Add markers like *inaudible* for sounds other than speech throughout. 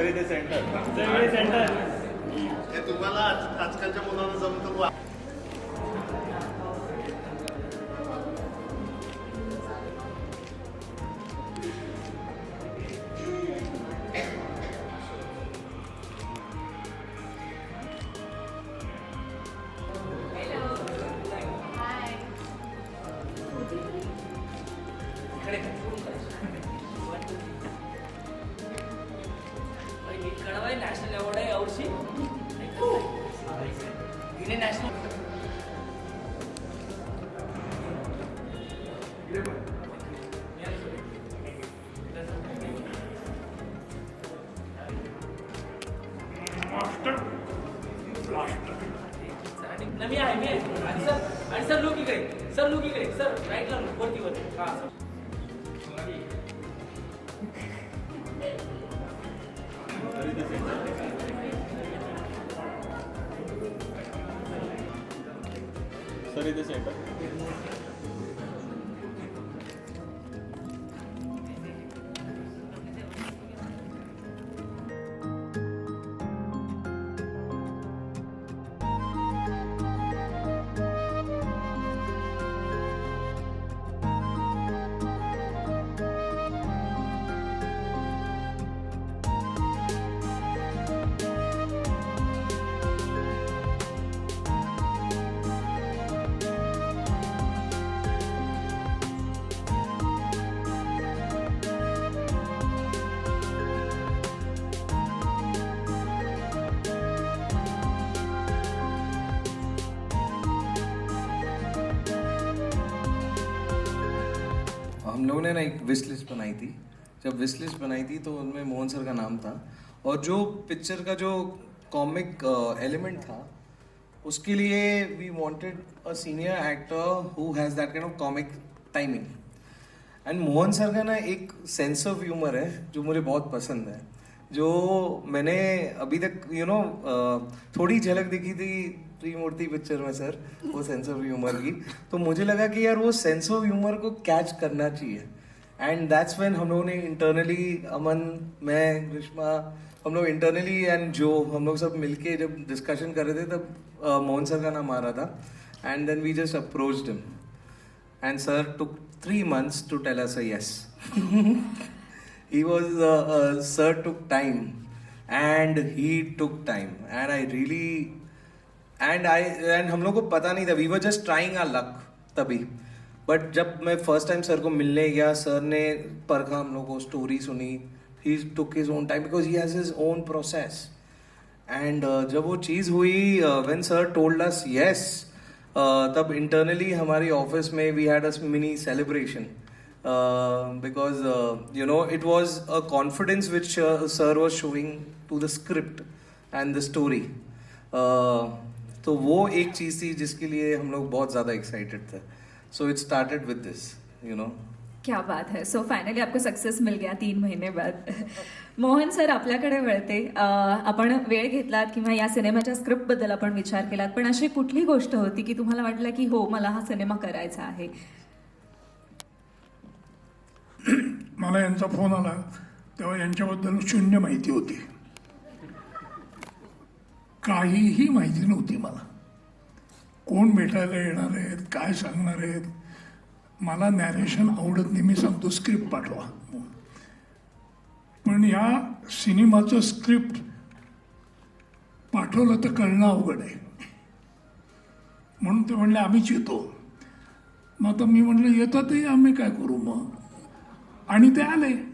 Centre centre हे तुम्हाला आज- आजकालच्या मुलांना जमतं ఇక్కడ నేషనల్ అవార్డే అవసి నేషనల్ लोगों ने ना एक विश लिस्ट बनाई थी। जब विश लिस्ट बनाई थी तो उनमें मोहन सर का नाम था। और जो पिक्चर का जो कॉमिक एलिमेंट था, उसके लिए we wanted a senior actor who has that kind of comic timing and Mohan sir का ना एक सेंस ऑफ़ ह्यूमर है, जो मुझे बहुत पसंद है। जो मैंने अभी तक यू नो थोड़ी झलक दिखी थी त्रिमूर्ति पिक्चर में सर वो सेंस ऑफ़ ह्यूमर की। तो मुझे लगा कि यार वो सेंस ऑफ़ ह्यूमर को कैच करना चाहिए। एंड दैट्स व्हेन हम लोगों ने इंटरनली अमन मैं ग्रीष्मा हम लोग इंटरनली एंड जो हम लोग सब मिलके जब डिस्कशन कर रहे थे तब मोहन सर का नाम आ रहा था। And then we just approach him three months to tell us a yes. *laughs* he was uh, uh, sir took time, and he took time, and I really and I end हम लोग को पता नहीं था. We were just trying R लक तभी. But जब मैं first time sir को मिलने गया सर ने परखा हम लोग को स्टोरी सुनी he took his own time because he has his own process and जब वो चीज़ हुई when sir told us yes तब इंटरनली हमारी ऑफिस में we had a mini celebration because you know it was a confidence which sir was showing to the script and the story तो वो एक चीज़ थी जिसके लिए हम लोग बहुत ज़्यादा एक्साइटेड थे। So it started with this you know क्या बात है। सो फायनली आपको सक्सेस मिल गया तीन महिने बाद। मोहन सर आपल्याकडे वळते. आपण वेळ घेतलात किंवा या सिनेमाच्या स्क्रिप्टबद्दल आपण विचार केलात पण अशी कुठली गोष्ट होती की तुम्हाला वाटलं की हो मला हा सिनेमा करायचा आहे? *clears throat* मला यांचा फोन आला तेव्हा यांच्याबद्दल शून्य माहिती होती. काहीही माहिती नव्हती मला. कोण भेटायला येणार आहेत काय सांगणार आहेत मला नॅरेशन आवडत नाही. मी सांगतो स्क्रिप्ट पाठवा. पण या सिनेमाचं स्क्रिप्ट पाठवलं तर कळणं अवघड आहे. म्हणून ते म्हणले आम्हीच येतो. मग आता मी म्हटलं येतातही आम्ही काय करू मग? आणि ते आले.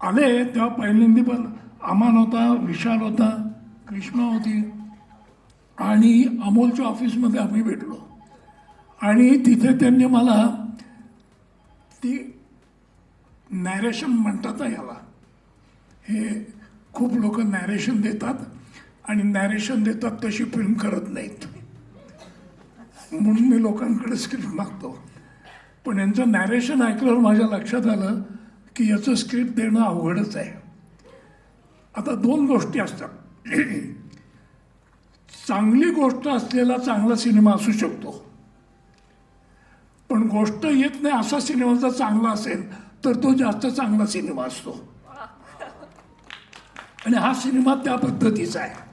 आले तेव्हा पहिल्यांदा पण अमान होता विशाल होता कृष्णा होती. आणि अमोलच्या ऑफिसमध्ये आम्ही भेटलो. आणि तिथे त्यांनी मला ती नॅरेशन म्हणतात ना याला. हे खूप लोक नॅरेशन देतात आणि नॅरेशन देतात तशी फिल्म करत नाहीत. म्हणून मी लोकांकडे स्क्रिप्ट मागतो. पण यांचं नॅरेशन ऐकल्यावर माझ्या लक्षात आलं की याचं स्क्रिप्ट देणं अवघडच आहे. आता दोन गोष्टी असतात. चांगली गोष्ट असलेला चांगला सिनेमा असू शकतो. पण गोष्ट येत नाही असा सिनेमा जर चांगला असेल तर तो जास्त चांगला सिनेमा असतो. आणि हा सिनेमा त्या पद्धतीचा आहे.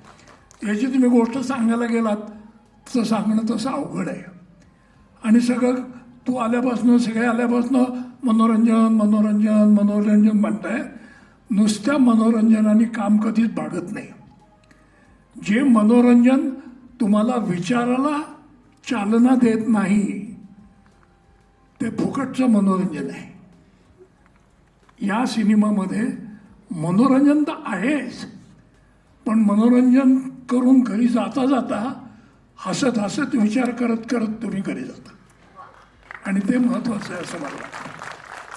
याची तुम्ही गोष्ट सांगायला गेलात तर सांगणं तसं अवघड आहे. आणि सगळं तू आल्यापासनं सगळे आल्यापासनं मनोरंजन मनोरंजन मनोरंजन म्हणताय. नुसत्या मनोरंजनाने काम कधीच भागत नाही. जे मनोरंजन तुम्हाला विचाराला चालना देत नाही ते फुकटचं मनोरंजन आहे. या सिनेमामध्ये मनोरंजन तर आहेच पण मनोरंजन करून घरी जाता जाता हसत हसत विचार करत करत तुम्ही घरी जाता. आणि ते महत्त्वाचं आहे असं मला वाटतं.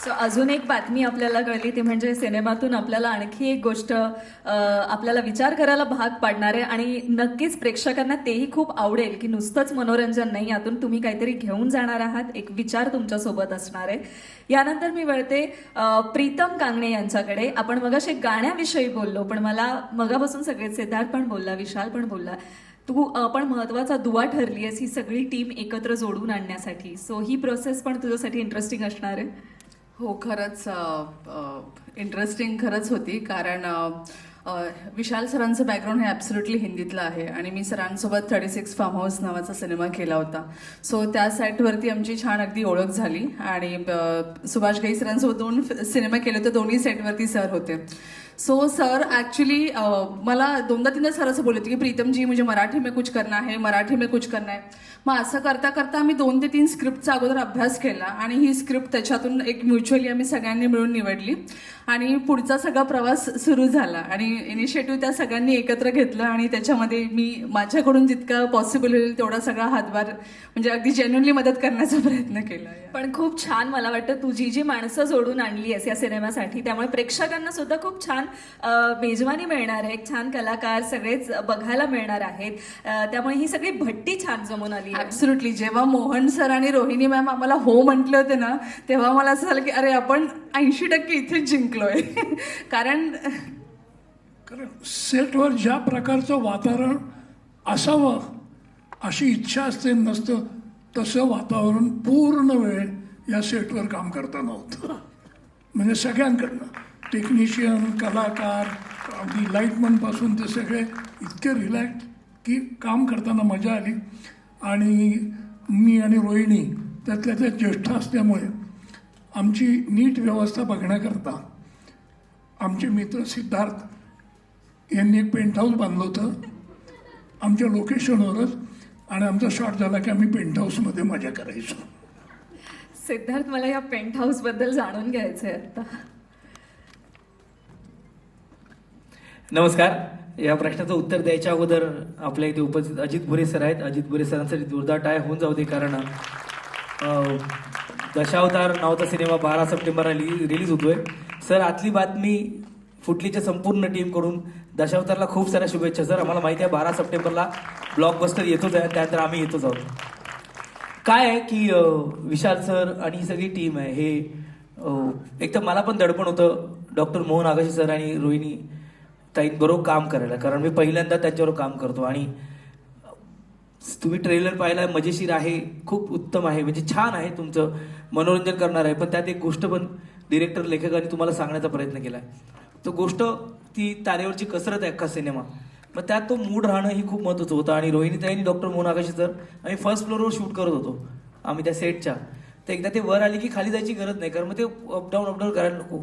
सो अजून एक बातमी आपल्याला कळली ती म्हणजे सिनेमातून आपल्याला आणखी एक गोष्ट आपल्याला विचार करायला भाग पाडणार आहे आणि नक्कीच प्रेक्षकांना तेही खूप आवडेल की नुसतंच मनोरंजन नाही यातून तुम्ही काहीतरी घेऊन जाणार आहात एक विचार तुमच्यासोबत असणार आहे. यानंतर मी वळते प्रीतम कांगणे यांच्याकडे. आपण मगाशी गाण्याविषयी बोललो पण मला मगापासून सगळे सिद्धार्थ पण बोलला विशाल पण बोलला. तू पण महत्त्वाचा दुवा ठरली आहेस ही सगळी टीम एकत्र जोडून आणण्यासाठी. सो ही प्रोसेस पण तुझ्यासाठी इंटरेस्टिंग असणार आहे. हो खरंच इंटरेस्टिंग खरंच होती. कारण विशाल सरांचं बॅकग्राऊंड हे ॲब्सोल्युटली हिंदीतलं आहे. आणि मी सरांसोबत थर्टी सिक्स फार्म हाऊस नावाचा सिनेमा केला होता. सो त्या सेटवरती आमची छान अगदी ओळख झाली. आणि सुभाष घई सरांसोबत दोन सिनेमा केले होते. दोन्ही सेटवरती सर होते. सो सर ॲक्च्युली मला दोनदा तीनदा सर असं बोलत की प्रीतम जी मुझे मराठी में कुछ करना है मराठी में कुछ करना है. मग असं करता करता आम्ही दोन ते तीन स्क्रिप्टचा अगोदर अभ्यास केला आणि ही स्क्रिप्ट त्याच्यातून एक म्युच्युअली आम्ही सगळ्यांनी मिळून निवडली आणि पुढचा सगळा प्रवास सुरू झाला आणि इनिशिएटिव्ह त्या सगळ्यांनी एकत्र घेतलं आणि त्याच्यामध्ये मी माझ्याकडून जितका पॉसिबल होईल तेवढा सगळा हातभार म्हणजे अगदी जेन्युनली मदत करण्याचा प्रयत्न केला पण खूप छान मला वाटतं तुझी जी माणसं जोडून आणली आहेस या सिनेमासाठी त्यामुळे प्रेक्षकांना सुद्धा खूप छान अ, मेजवानी मिळणार आहे. एक छान कलाकार सगळेच बघायला मिळणार आहेत. त्यामुळे ही सगळी भट्टी छान जमून आली आहे. ऍब्सुटली जेव्हा मोहन सर आणि रोहिणी मॅम आम्हाला हो म्हटले होते ना तेव्हा मला असं झालं की अरे आपण ऐंशी टक्के इथेच जिंकलोय. *laughs* कारण कारण सेटवर ज्या प्रकारचं वातावरण असावं अशी इच्छा असते नसतं तसं वातावरण पूर्ण वेळ या सेटवर काम करताना होतं म्हणजे सगळ्यांकडनं. टेक्निशियन कलाकार अगदी लाईटमनपासून ते सगळे इतके रिलॅक्स की काम करताना मजा आली. आणि मी आणि रोहिणी त्यातल्या त्या ज्येष्ठ असल्यामुळे आमची नीट व्यवस्था बघण्याकरता आमचे मित्र सिद्धार्थ यांनी एक पेंट हाऊस बांधलं होतं. आमच्या लोकेशनवरच आणि आमचा शॉट झाला की आम्ही पेंट हाऊसमध्ये मजा करायचो. सिद्धार्थ मला या पेंट हाऊसबद्दल जाणून घ्यायचं आहे आता. नमस्कार. या प्रश्नाचं उत्तर द्यायच्या अगोदर आपल्या इथे उपस्थित अजित भुरे सर आहेत. अजित भुरे सरांसाठी जोरदार टाय होऊन जाऊ दे कारण दशावतार नावाचा सिनेमा बारा सप्टेंबरला रिली रिलीज होतोय. सर आतली बातमी फुटलीच्या संपूर्ण टीमकडून दशावतारला खूप साऱ्या शुभेच्छा. सर आम्हाला माहिती आहे बारा सप्टेंबरला ब्लॉकबस्टर येतोच आहे. त्यानंतर आम्ही येतोच आहोत. काय आहे की विशाल सर आणि ही सगळी टीम आहे. हे एक तर मला पण दडपण होतं. डॉक्टर मोहन आगाशी सर आणि रोहिणी ताईंबरोबर काम करायला. कारण मी पहिल्यांदा त्यांच्याबरोबर काम करतो आणि तुम्ही ट्रेलर पाहिला मजेशीर आहे खूप उत्तम आहे म्हणजे छान आहे तुमचं मनोरंजन करणार आहे. पण त्यात एक गोष्ट पण डिरेक्टर लेखकाने तुम्हाला सांगण्याचा प्रयत्न केला आहे तो गोष्ट ती तारेवरची कसरत आहे अख्खा सिनेमा मग त्यात तो मूड राहणं ही खूप महत्त्वाचं होतं. आणि रोहिणीताई आणि डॉक्टर मोहन आकाशी सर आम्ही फर्स्ट फ्लोअरवर शूट करत होतो आम्ही त्या सेटच्या तर एकदा ते वर आले की खाली जायची गरज नाही कारण मग ते अपडाऊन अपडाऊन करायला नको.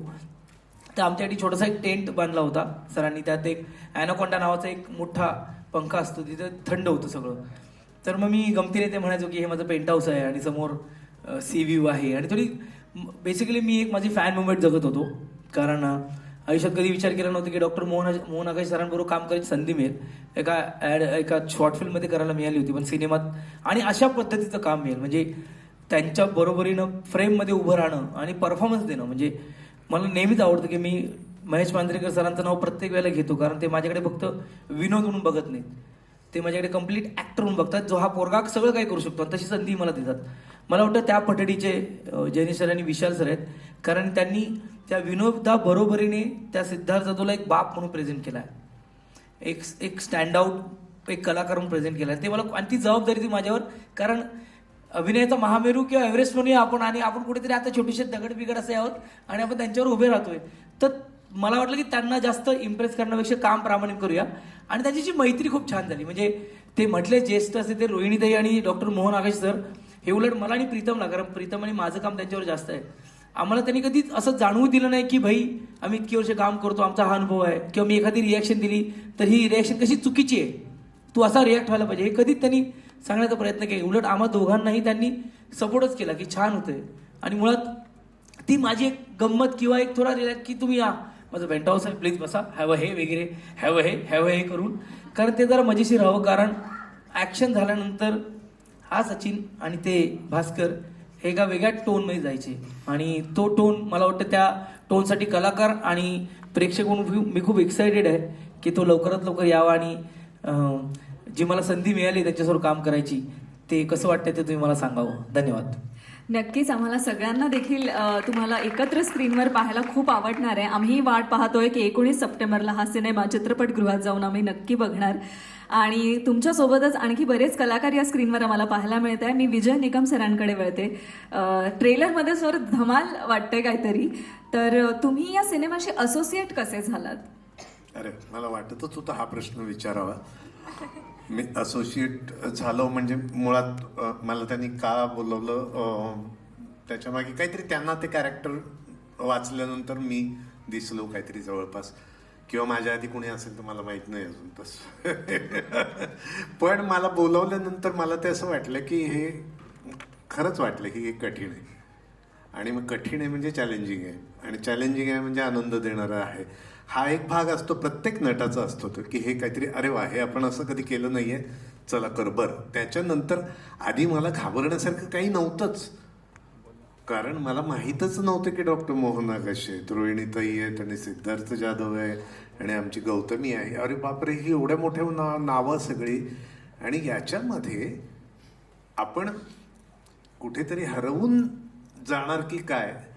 तर आमच्यासाठी छोटासा एक टेंट बांधला होता. सरांनी त्यात एक ॲनाकोंडा नावाचा एक मोठा पंखा असतो तिथे थंड होतं सगळं. तर मग मी गमतीने ते म्हणायचो की हे माझं पेंट हाऊस आहे आणि समोर सी व्ह्यू आहे. आणि थोडी बेसिकली मी एक माझी फॅन मुवमेंट जगत होतो. कारण आयुष्यात कधी विचार केला नव्हता की डॉक्टर मोहन मोहन आकाश सरांबरोबर काम करायची संधी मिळेल. एका ॲड एका शॉर्ट फिल्ममध्ये करायला मिळाली होती पण सिनेमात आणि अशा पद्धतीचं काम मिळेल. म्हणजे त्यांच्या बरोबरीनं फ्रेममध्ये उभं राहणं आणि परफॉर्मन्स देणं. म्हणजे मला नेहमीच आवडतं की मी महेश मांजरेकर सरांचं नाव प्रत्येक वेळेला घेतो कारण ते माझ्याकडे फक्त विनोद म्हणून बघत नाहीत. ते माझ्याकडे कंप्लीट ॲक्टर म्हणून बघतात जो हा पोरगा सगळं काही करू शकतो आणि तशी संधी मला देतात. मला वाटतं त्या पठडीचे जैनी जयनी सर आणि विशाल सर आहेत कारण त्यांनी त्या विनोदा बरोबरीने त्या सिद्धार्थ जाधवला एक बाप म्हणून प्रेझेंट केला आहे एक एक स्टँडआउट एक कलाकार म्हणून प्रेझेंट केला आहे ते मला आणि ती जबाबदारी ती माझ्यावर कारण अभिनयाचा महामेरू किंवा एव्हरेस्ट म्हणूया आपण आणि आपण कुठेतरी आता छोटेसे दगड बिगड असे आहोत आणि आपण त्यांच्यावर उभे राहतोय. तर मला वाटलं की त्यांना जास्त इम्प्रेस करण्यापेक्षा काम प्रामाणिक करूया. आणि त्यांची जी मैत्री खूप छान झाली. म्हणजे ते म्हटले ज्येष्ठ असे ते रोहिणीताई आणि डॉक्टर मोहन आकाश सर हे उलट मला आणि प्रीतमला कारण प्रीतम आणि माझं काम त्यांच्यावर जास्त आहे. आम्हाला त्यांनी कधीच असं जाणवू दिलं नाही की भाई आम्ही इतकी वर्ष काम करतो आमचा हा अनुभव आहे. किंवा मी एखादी रिॲक्शन दिली तर ही रिॲक्शन कशी चुकीची आहे? तू असा रिॲक्ट व्हायला पाहिजे. हे कधीच त्यांनी सांगण्याचा प्रयत्न केला. उलट आम्हा दोघांनाही त्यांनी सपोर्टच केला की छान होतंय. आणि मुळात ती माझी एक गंमत किंवा एक थोडा रिलॅक्स की तुम्ही या. माझं वेंट हाऊस आहे प्लीज बसा. हॅव हे वगैरे. हॅव हे हॅव हे करून. कारण ते जरा मजेशीर हवं. कारण ॲक्शन झाल्यानंतर हा सचिन आणि ते भास्कर हे एका वेगळ्या टोनमध्ये जायचे. आणि तो टोन मला वाटतं त्या टोनसाठी कलाकार आणि प्रेक्षक म्हणून मी खूप एक्सायटेड आहे की तो लवकरात लवकर यावा आणि जी मला संधी मिळाली त्याच्यासमोर काम करायची ते कसं वाटतं ते तुम्ही मला सांगावं. धन्यवाद. नक्कीच आम्हाला सगळ्यांना देखील तुम्हाला एकत्र स्क्रीनवर पाहायला खूप आवडणार आहे. आम्ही वाट पाहतोय की एकोणीस सप्टेंबरला हा सिनेमा चित्रपटगृहात जाऊन आम्ही नक्की बघणार. आणि तुमच्यासोबतच आणखी बरेच कलाकार या स्क्रीनवर आम्हाला पाहायला मिळत आहे. मी विजय निकम सरांकडे वळते. ट्रेलरमध्ये सर धमाल वाटतंय काहीतरी. तर तुम्ही या सिनेमाशी असोसिएट कसे झालात? अरे मला वाटतच होतं हा प्रश्न विचारावा. मी असोसिएट झालो म्हणजे मुळात मला त्यांनी का बोलवलं त्याच्यामागे काहीतरी त्यांना ते कॅरेक्टर वाचल्यानंतर मी दिसलो काहीतरी जवळपास. किंवा माझ्या आधी कुणी असेल तर मला माहीत नाही अजून तसं. *laughs* पण मला बोलवल्यानंतर मला ते असं वाटलं की हे खरंच वाटलं की हे कठीण आहे. आणि मग कठीण आहे म्हणजे चॅलेंजिंग आहे. आणि चॅलेंजिंग आहे म्हणजे आनंद देणारं आहे. हा एक भाग असतो प्रत्येक नटाचा असतो तो की हे काहीतरी अरे वा हे आपण असं कधी केलं नाहीये चला कर बरं. त्याच्यानंतर आधी मला घाबरण्यासारखं काही नव्हतंच. कारण मला माहीतच नव्हतं की डॉक्टर मोहन आकाश आहेत. रोहिणीताई आहेत आणि सिद्धार्थ जाधव आहे आणि आमची गौतमी आहे. अरे बापरे ही एवढ्या मोठ्या ना नावं सगळी. आणि याच्यामध्ये आपण कुठेतरी हरवून जाणार की काय?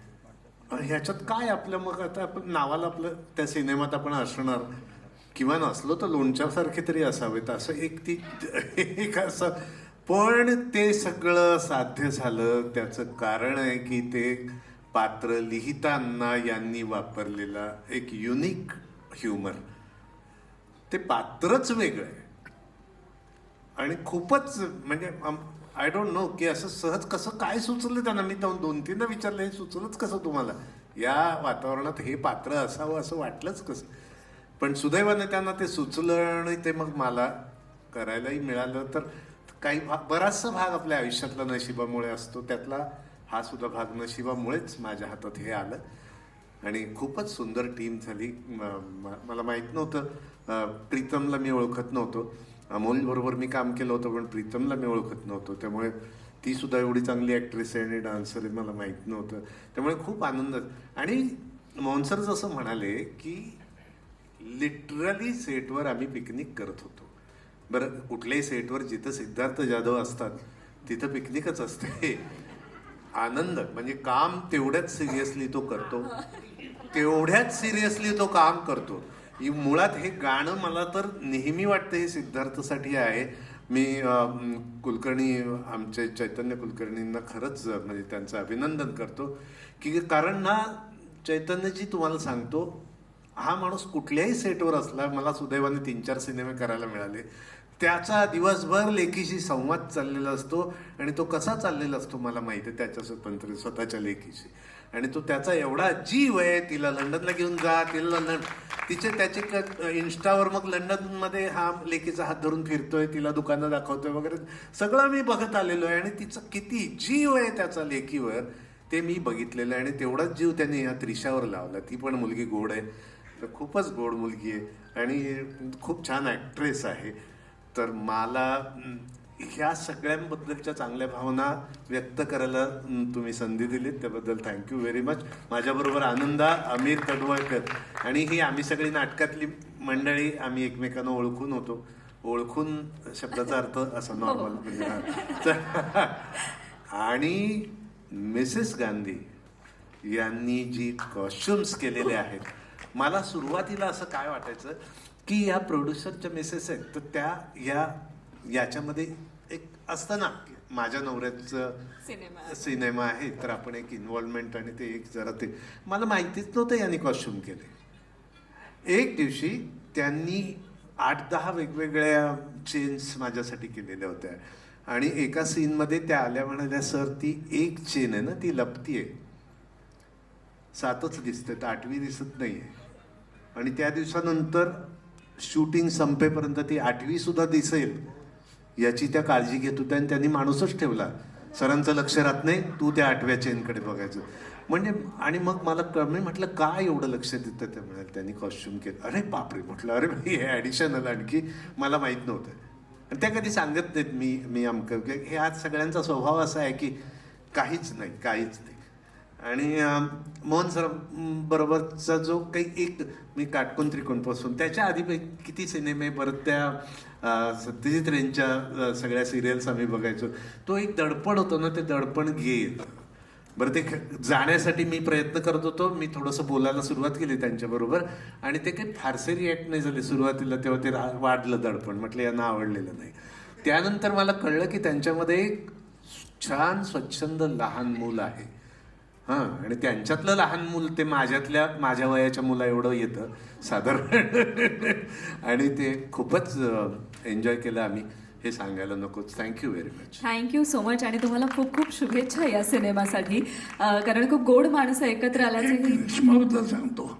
ह्याच्यात काय आपलं मग आता आपण नावाला आपलं त्या सिनेमात आपण असणार? किंवा नसलो तर लोणच्यासारखे तरी असावेत. असं एक ती एक असं पण ते सगळं साध्य झालं. त्याचं कारण आहे की ते पात्र लिहिताना यांनी वापरलेला एक युनिक ह्युमर ते पात्रच वेगळं आहे. आणि खूपच म्हणजे आय डोंट नो की असं सहज कसं काय सुचलं त्यांना? मी जाऊन दोन तीनदा विचारलं हे सुचलंच कसं तुम्हाला? या वातावरणात हे पात्र असावं असं वाटलंच कसं? पण सुदैवाने त्यांना ते सुचलं आणि ते मग मला करायलाही मिळालं. तर काही भाग बराचसा भाग आपल्या आयुष्यातला नशिबामुळे असतो. त्यातला हा सुद्धा भाग नशिबामुळेच माझ्या हातात हे आलं. आणि खूपच सुंदर टीम झाली. मला माहीत नव्हतं. प्रीतमला मी ओळखत नव्हतो. अमोल बरोबर मी काम केलं होतं पण प्रीतमला मी ओळखत नव्हतो. त्यामुळे ती सुद्धा एवढी चांगली ॲक्ट्रेस आहे आणि डान्सर आहे मला माहीत नव्हतं. त्यामुळे खूप आनंद. आणि मोहन सर जसं म्हणाले की लिटरली सेटवर आम्ही पिकनिक करत होतो. बरं कुठल्याही सेटवर जिथं सिद्धार्थ जाधव असतात तिथं पिकनिकच असते. आनंद. म्हणजे काम तेवढ्याच सिरियसली तो करतो. तेवढ्याच सिरियसली तो काम करतो. मुळात हे गाणं मला तर नेहमी वाटतं हे सिद्धार्थसाठी आहे. मी कुलकर्णी आमचे चैतन्य कुलकर्णींना खरंच म्हणजे त्यांचं अभिनंदन करतो. की कारण ना चैतन्यजी तुम्हाला सांगतो हा माणूस कुठल्याही सेटवर असला मला सुदैवाने तीन चार सिनेमे करायला मिळाले. त्याचा दिवसभर लेखीशी संवाद चाललेला असतो आणि तो कसा चाललेला असतो मला माहिती आहे त्याच्या स्वतंत्र स्वतःच्या लेखीशी. आणि तो त्याचा एवढा जीव आहे तिला लंडनला घेऊन जा तिला लंडन. तिचे त्याचे इन्स्टावर मग लंडनमध्ये हा लेकीचा हात धरून फिरतोय तिला दुकानं दाखवतोय वगैरे. सगळं मी बघत आलेलो आहे आणि तिचं किती जीव आहे त्याचा लेकीवर ते मी बघितलेलं आहे आणि तेवढाच जीव त्याने या त्रिशावर लावला. ती पण मुलगी गोड आहे. तर खूपच गोड मुलगी आहे. आणि खूप छान ॲक्ट्रेस आहे. तर मला ह्या सगळ्यांबद्दलच्या चांगल्या भावना व्यक्त करायला तुम्ही संधी दिलीत. त्याबद्दल थँक्यू व्हेरी मच माझ्याबरोबर आनंदा अमीर तडवळकर. आणि ही आम्ही सगळी नाटकातली मंडळी आम्ही एकमेकांना ओळखून होतो. ओळखून शब्दाचा अर्थ असा नॉर्मल म्हणजे हा. तर- आणि मिसेस गांधी यांनी जी कॉस्ट्युम्स केलेले आहेत मला सुरुवातीला असं काय वाटायचं की या प्रोड्युसरच्या मिसेस आहेत तर त्या या याच्यामध्ये एक असतं ना माझ्या नवऱ्याचं सिनेमा. आहे तर आपण एक इन्व्हॉल्वमेंट आणि ते एक जरा ते मला माहितीच नव्हतं यांनी कॉस्ट्युम केले. एक दिवशी त्यांनी आठ दहा वेगवेगळ्या चेन्स माझ्यासाठी केलेल्या होत्या. आणि एका सीनमध्ये त्या आल्या म्हणाल्या सर ती एक चेन आहे ना ती लपती आहे. सातच दिसते तर आठवी दिसत नाहीये. आणि त्या दिवसानंतर शूटिंग संपेपर्यंत ती आठवी सुद्धा दिसेल. याची त्या काळजी घेत होत्या आणि त्यांनी माणूसच ठेवला. सरांचं लक्ष राहत नाही तू त्या आठव्या चेनकडे बघायचं. म्हणजे आणि मग मला क- मी म्हटलं काय एवढं लक्ष देतं ते म्हणाल त्यांनी कॉस्ट्युम केलं. अरे बापरे म्हटलं अरे भाई हे ॲडिशनल आणखी मला माहीत नव्हतं. आणि त्या कधी सांगत नाहीत मी मी अमकं की हे आज सगळ्यांचा स्वभाव असा आहे की काहीच नाही काहीच नाही. आणि मोहन सर बरोबरचा जो काही एक मी काटकोण त्रिकोणपासून त्याच्या आधी किती सिनेमे परत त्या सत्यजित रेंच्या सगळ्या सिरियल्स आम्ही बघायचो. तो एक दडपण होतो ना ते दडपण घेत. बरं ते जाण्यासाठी मी प्रयत्न करत होतो. मी थोडंसं बोलायला सुरुवात केली त्यांच्याबरोबर आणि ते काही फारसे रिॲक्ट नाही झाले. सुरुवातीला तेव्हा ते रा- वाढलं दडपण. म्हटलं यांना आवडलेलं नाही. त्यानंतर मला कळलं की त्यांच्यामध्ये एक छान स्वच्छंद लहान मूल आहे. हां आणि त्यांच्यातलं लहान मूल ते माझ्यातल्या माझ्या वयाच्या मुला एवढं येतं साधारण. *laughs* आणि ते खूपच एन्जॉय केलं आम्ही हे सांगायला नकोच. Thank you very much thank you so much आणि तुम्हाला खूप खूप शुभेच्छा या सिनेमासाठी. कारण खूप गोड माणसं एकत्र आल्याचं सांगतो.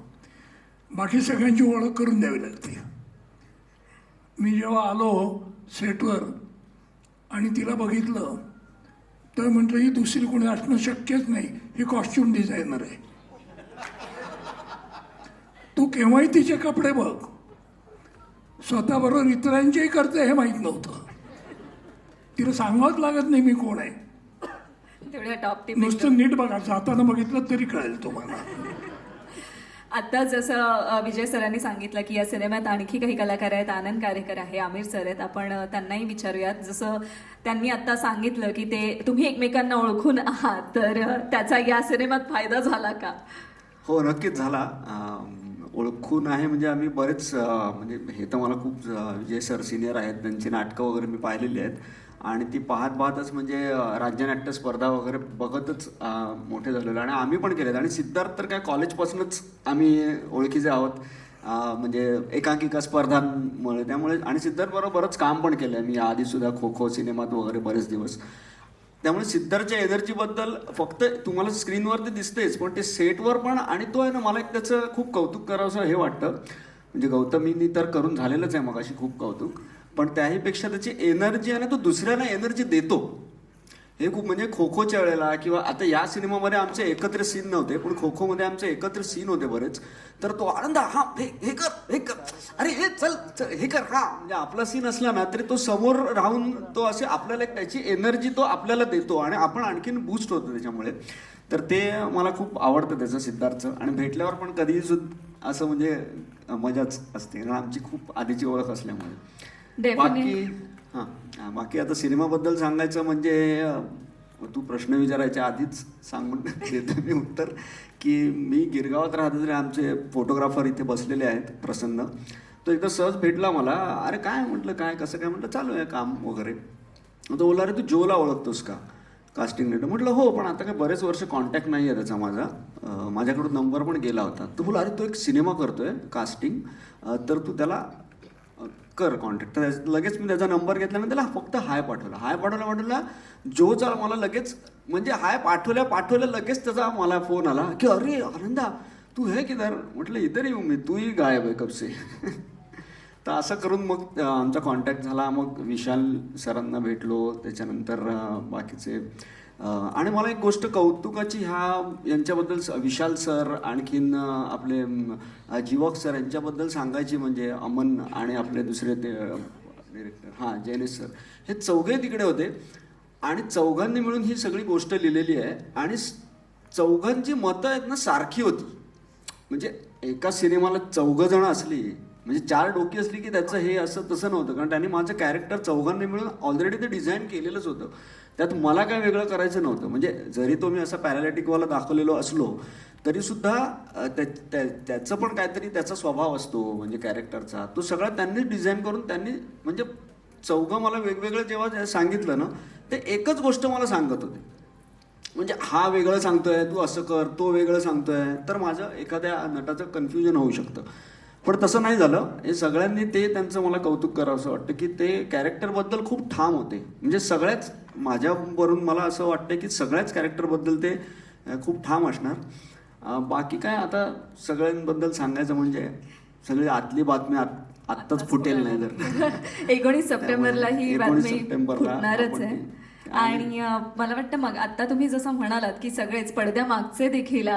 बाकी सगळ्यांची ओळख करून द्यावी लागते. मी जेव्हा आलो सेटवर आणि तिला बघितलं तर म्हटलं ही दुसरी कोणी असणं शक्यच नाही. ही कॉस्ट्युम डिझायनर आहे. तू केव्हाही तिचे कपडे बघ. स्वतःबरोबर इतरांचेही करते हे माहीत नव्हतं. तिला सांगावंच लागत नाही मी कोण आहे. तेवढ्या टॉप टिप नुसतं नीट बघा जाताना बघितलं तरी कळेल तुम्हाला. आता जसं विजय सरांनी सांगितलं की या सिनेमात आणखी काही कलाकार आहेत. आनंद कारेकर आहे आमिर सर आहेत. आपण त्यांनाही विचारूयात. जसं त्यांनी आता सांगितलं की ते तुम्ही एकमेकांना ओळखून आहात तर त्याचा या सिनेमात फायदा झाला का? हो नक्कीच झाला. ओळखून आहे म्हणजे आम्ही बरेच म्हणजे हे तर मला खूप विजय सर सिनियर आहेत त्यांची नाटकं वगैरे मी पाहिलेली आहेत. आणि ती पाहत पाहतच म्हणजे राज्यनाट्य स्पर्धा वगैरे बघतच मोठे झालेलो आणि आम्ही पण केलेत. आणि सिद्धार्थ तर काय कॉलेजपासूनच आम्ही ओळखीचे आहोत. म्हणजे एकांकिका स्पर्धांमुळे त्यामुळे आणि सिद्धार्थ बरोबर बरंच काम पण केलं आहे मी आधीसुद्धा खो खो सिनेमात वगैरे बरेच दिवस. त्यामुळे सिद्धार्थच्या एनर्जीबद्दल फक्त तुम्हाला स्क्रीनवर ते दिसतेच पण ते सेटवर पण आणि तो आहे ना मला एक त्याचं खूप कौतुक करावंसं हे वाटतं. म्हणजे गौतमींनी तर करून झालेलंच आहे मग अशी खूप कौतुक. पण त्याहीपेक्षा त्याची एनर्जी आहे ना तो दुसऱ्याला एनर्जी देतो. हे खूप म्हणजे खो खोच्या वेळेला किंवा आता या सिनेमामध्ये आमचे एकत्र सीन नव्हते पण खो खोमध्ये आमचे एकत्र सीन होते बरेच. तर तो आनंद हा हे हे कर हे कर. अरे हे चल चल हे कर हा. म्हणजे आपला सीन असला ना तरी तो समोर राहून तो असे आपल्याला एक त्याची एनर्जी तो आपल्याला देतो आणि आपण आणखीन बूस्ट होतो त्याच्यामुळे. तर ते मला खूप आवडतं त्याचं सिद्धार्थचं आणि भेटल्यावर पण सुद्धा असं म्हणजे मजाच असते. कारण आमची खूप आधीची ओळख असल्यामुळे. बाकी हां. बाकी आता सिनेमाबद्दल सांगायचं म्हणजे तू प्रश्न विचारायच्या आधीच सांगून देतो मी उत्तर की मी गिरगावात राहतो तरी आमचे फोटोग्राफर इथे बसलेले आहेत प्रसन्न. तो एकदा सहज भेटला मला अरे काय म्हटलं काय कसं काय? म्हटलं चालू आहे काम वगैरे. तो बोलला अरे तू जोला ओळखतोस का? कास्टिंग नेटर म्हटलं हो पण आता काय बरेच वर्ष कॉन्टॅक्ट नाही आहे त्याचा माझा. माझ्याकडून नंबर पण गेला होता. तो बोला अरे तो एक सिनेमा करतोय कास्टिंग तर तू त्याला कर कॉन्टॅक्ट तर लगेच मी त्याचा नंबर घेतला आणि त्याला फक्त हाय पाठवला. हाय पाठवला पाठवला जोचा मला लगेच म्हणजे हाय पाठवल्या पाठवल्या लगेच त्याचा मला फोन आला. की अरे आनंदा तू हे किधर? म्हटलं इतर येऊ मी तूही गायब आहे कबसे *laughs* तर असं करून मग आमचा कॉन्टॅक्ट झाला. मग विशाल सरांना भेटलो. त्याच्यानंतर बाकीचे आणि मला एक गोष्ट कौतुकाची ह्या यांच्याबद्दल स- विशाल सर आणखीन आपले जीवक सर यांच्याबद्दल सांगायची म्हणजे अमन आणि आपले दुसरे ते डिरेक्टर हां जयनेश सर. हे चौघे तिकडे होते. आणि चौघांनी मिळून ही सगळी गोष्ट लिहिलेली आहे. आणि चौघांची मतं आहेत ना सारखी होती. म्हणजे एका सिनेमाला चौघं जणं असली म्हणजे चार डोकी असली की त्याचं हे असं तसं नव्हतं. कारण त्यांनी माझं कॅरेक्टर चौघांनी मिळून ऑलरेडी ते डिझाईन केलेलंच होतं. त्यात मला काय वेगळं करायचं नव्हतं. म्हणजे जरी तो मी असा पॅरालिटिकवाला दाखवलेलो असलो तरी सुद्धा त्या- त्याचं पण काहीतरी त्याचा स्वभाव असतो म्हणजे कॅरेक्टरचा तो सगळा त्यांनीच डिझाईन करून त्यांनी म्हणजे चौघं मला वेगवेगळं जेव्हा सांगितलं ना ते एकच गोष्ट मला सांगत होते. म्हणजे हा वेगळं सांगतोय तू असं कर तो वेगळं सांगतोय. तर माझं एखाद्या नटाचं कन्फ्युजन होऊ शकतं. पण तसं नाही झालं. हे सगळ्यांनी ते त्यांचं मला कौतुक करावं असं वाटतं की ते कॅरेक्टरबद्दल खूप ठाम होते. म्हणजे सगळ्याच माझ्यावरून मला असं वाटतं की सगळ्याच कॅरेक्टरबद्दल ते खूप ठाम असणार. बाकी काय आता सगळ्यांबद्दल सांगायचं म्हणजे सगळी आतली बातमी आत- आत्ताच फुटेल नाही तर *laughs* एकोणीस सप्टेंबरला ही बातमी 19 सप्टेंबरला आहे आणि मला वाटतं मग आता तुम्ही जसं म्हणालात की सगळेच पडद्यामागचे देखील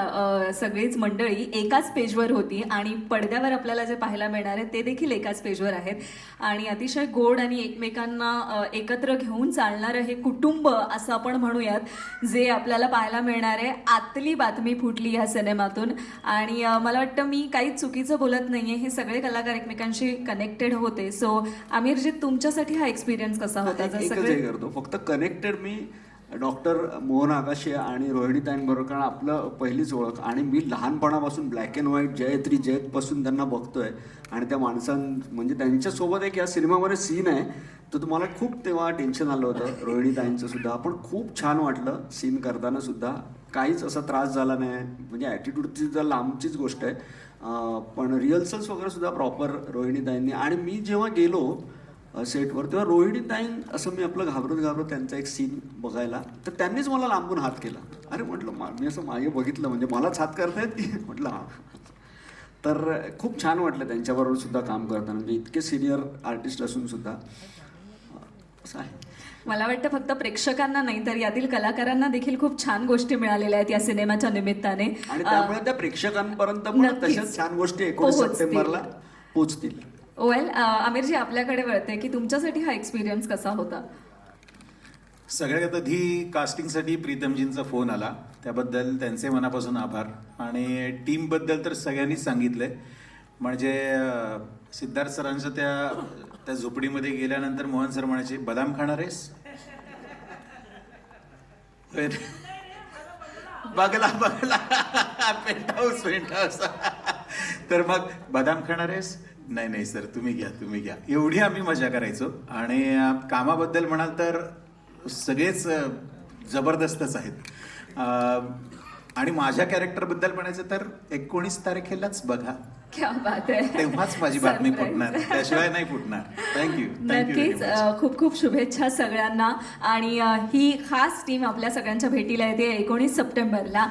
सगळीच मंडळी एकाच पेजवर होती आणि पडद्यावर आपल्याला जे पाहायला मिळणार आहे ते देखील एकाच पेजवर आहेत. आणि अतिशय गोड आणि एकमेकांना एकत्र घेऊन चालणारं हे कुटुंब असं आपण म्हणूयात जे आपल्याला पाहायला मिळणार आहे. आतली बातमी फुटली या सिनेमातून. आणि मला वाटतं मी काहीच चुकीचं बोलत नाहीये. हे सगळे कलाकार एकमेकांशी कनेक्टेड होते. सो आमिरजी तुमच्यासाठी हा एक्सपिरियन्स कसा होता? करतो. फक्त कनेक्टेड मी डॉक्टर मोहन आकाशे आणि रोहिणी ताईंबरोबर कारण आपलं पहिलीच ओळख. आणि मी लहानपणापासून ब्लॅक अँड व्हाईट जयत्री जयतपासून त्यांना बघतोय. आणि त्या माणसां म्हणजे त्यांच्यासोबत एक या सिनेमामध्ये सीन आहे. तर तुम्हाला खूप तेव्हा टेन्शन आलं होतं. रोहिणी ताईंचं सुद्धा. पण खूप छान वाटलं सीन करताना सुद्धा. काहीच असा त्रास झाला नाही. म्हणजे ॲटिट्यूडची तर लांबचीच गोष्ट आहे. पण रिहर्सल्स वगैरे सुद्धा प्रॉपर रोहिणी ताईंनी. आणि मी जेव्हा गेलो सेटवर. तेव्हा रोहिणी ताईन असं मी आपलं घाबरत घाबरत त्यांचा एक सीन बघायला तर त्यांनीच मला लांबून हात केला. अरे म्हटलं मा- मी असं मागे बघितलं म्हणजे मलाच हात करतायत की? *laughs* म्हटलं हा. तर खूप छान वाटलं त्यांच्याबरोबर सुद्धा काम करताना म्हणजे इतके सिनियर आर्टिस्ट असून सुद्धा. असं आहे. मला वाटतं फक्त प्रेक्षकांना नाही तर यातील कलाकारांना देखील खूप छान गोष्टी मिळालेल्या आहेत या सिनेमाच्या निमित्ताने. आणि त्यामुळे त्या प्रेक्षकांपर्यंत पण. तशाच छान गोष्टी एकोणीस पोहोचतील. सप्टेंबरला पोचतील वेल आमिरजी आपल्याकडे वळते की तुमच्यासाठी हा एक्सपिरियन्स कसा होता? सगळ्यात आधी कास्टिंगसाठी प्रीतमजींचा फोन आला. त्याबद्दल त्यांचे मनापासून आभार. आणि टीमबद्दल तर सगळ्यांनीच सांगितलंय. म्हणजे सिद्धार्थ सरांचं त्या त्या झोपडीमध्ये गेल्यानंतर मोहन सर म्हणायचे बदाम खाणार आहेस? बघला बघला. पेंट हाऊस पेंट हाऊस तर मग बदाम खाणार आहेस? नाही नाही सर तुम्ही घ्या तुम्ही घ्या. एवढी आम्ही मजा करायचो. आणि कामाबद्दल म्हणाल तर सगळेच जबरदस्तच आहेत. आणि माझ्या कॅरेक्टरबद्दल म्हणायचं तर एकोणीस तारखेलाच बघा. क्या बात आहे. तेव्हाच माझी बातमी. फुटणार. त्याशिवाय नाही फुटणार. थँक्यू नक्कीच खूप खूप शुभेच्छा सगळ्यांना. आणि ही खास टीम आपल्या सगळ्यांच्या भेटीला येते एकोणीस सप्टेंबरला.